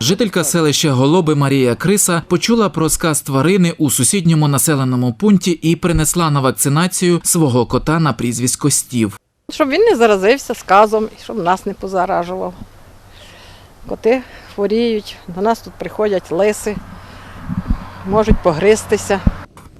Жителька селища Голоби Марія Криса почула про сказ тварини у сусідньому населеному пункті і принесла на вакцинацію свого кота на прізвисько Стів. Щоб він не заразився сказом, і щоб нас не позаражував. Коти хворіють, до нас тут приходять лиси, можуть погристися.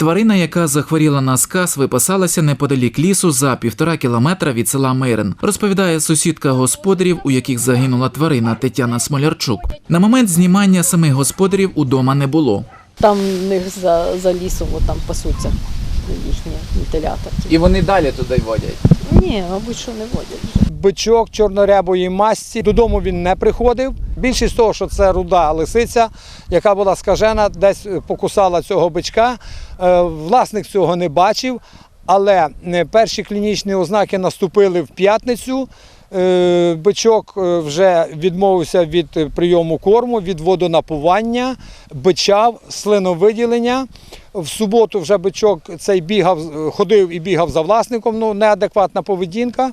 Тварина, яка захворіла на сказ, випасалася неподалік лісу за півтора кілометра від села Мирин, розповідає сусідка господарів, у яких загинула тварина Тетяна Смолярчук. На момент знімання самих господарів удома не було. Там в них за, за лісом от там пасуться їхні телята. І вони далі туди водять. Ні, мабуть, що не водять вже. Бичок чорнорябої масті. Додому він не приходив. Більшість того, що це руда лисиця, яка була скажена, десь е, покусала цього бичка. Е, Власник цього не бачив, але е, перші клінічні ознаки наступили в п'ятницю. Бичок вже відмовився від прийому корму, від водонапування, бичав, слиновиділення. В суботу вже бичок цей бігав, ходив і бігав за власником, ну неадекватна поведінка.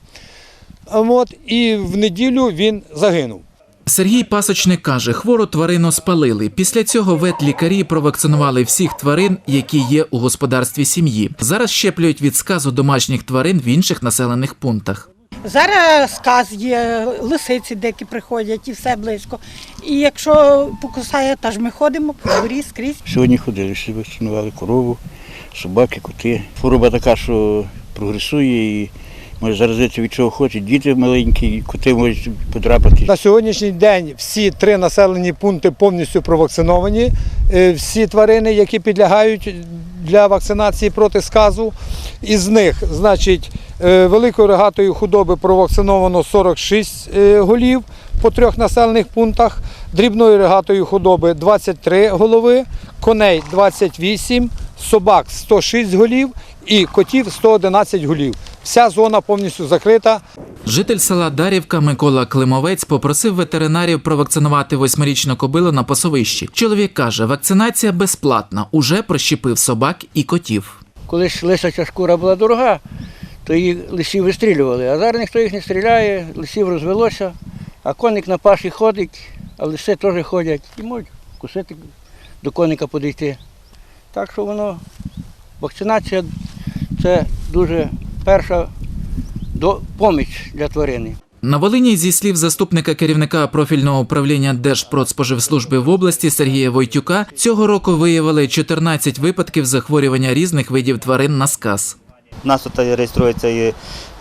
От, і в неділю він загинув. Сергій Пасочник каже, хвору тварину спалили. Після цього ветлікарі провакцинували всіх тварин, які є у господарстві сім'ї. Зараз щеплюють від сказу домашніх тварин в інших населених пунктах. Зараз сказ є, лисиці деякі приходять і все близько. І якщо покусає, та ж ми ходимо по дворі скрізь. Сьогодні ходили, всі вакцинували корову, собаки, коти. Хвороба така, що прогресує і може заразитися від чого хоче. Діти маленькі, коти можуть потрапити. На сьогоднішній день всі три населені пункти повністю провакциновані. Е, Всі тварини, які підлягають для вакцинації проти сказу. Із них, значить, е, великої рогатої худоби провакциновано 46 е, голів по трьох населених пунктах, дрібної рогатої худоби 23 голови, коней 28, собак 106 голів і котів 111 голів. Вся зона повністю закрита. Житель села Дарівка Микола Климовець попросив ветеринарів провакцинувати восьмирічну кобилу на пасовищі. Чоловік каже, вакцинація безплатна, уже прощепив собак і котів. Коли ж лисяча шкура була дорога, то її лисів вистрілювали. А зараз ніхто їх не стріляє, лисів розвелося, а коник на паші ходить, а лиси теж ходять і можуть кусити до коника підійти. Так що воно, вакцинація це дуже перша до, поміч для тварини. На Волині, зі слів заступника керівника профільного управління Держпродспоживслужби в області Сергія Войтюка, цього року виявили 14 випадків захворювання різних видів тварин на сказ. У нас тут реєструється і,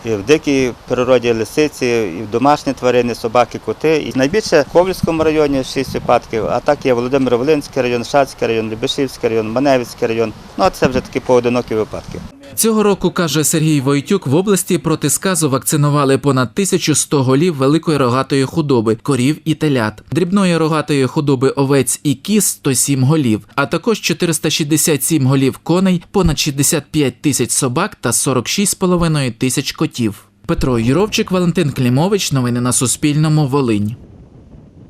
в дикій природі лисиці, і в домашні тварини, собаки, коти. І найбільше в Ковлівському районі 6 випадків, а так є Володимир-Волинський район, Шацький район, Любешівський район, Маневицький район. Ну а це вже такі поодинокі випадки. Цього року, каже Сергій Войтюк, в області проти сказу вакцинували понад 1100 голів великої рогатої худоби, корів і телят, дрібної рогатої худоби овець і кіз 107 голів, а також 467 голів коней, понад 65 тисяч собак та 46,5 тисяч котів. Петро Юровчик, Валентин Клімович. Новини на Суспільному. Волинь.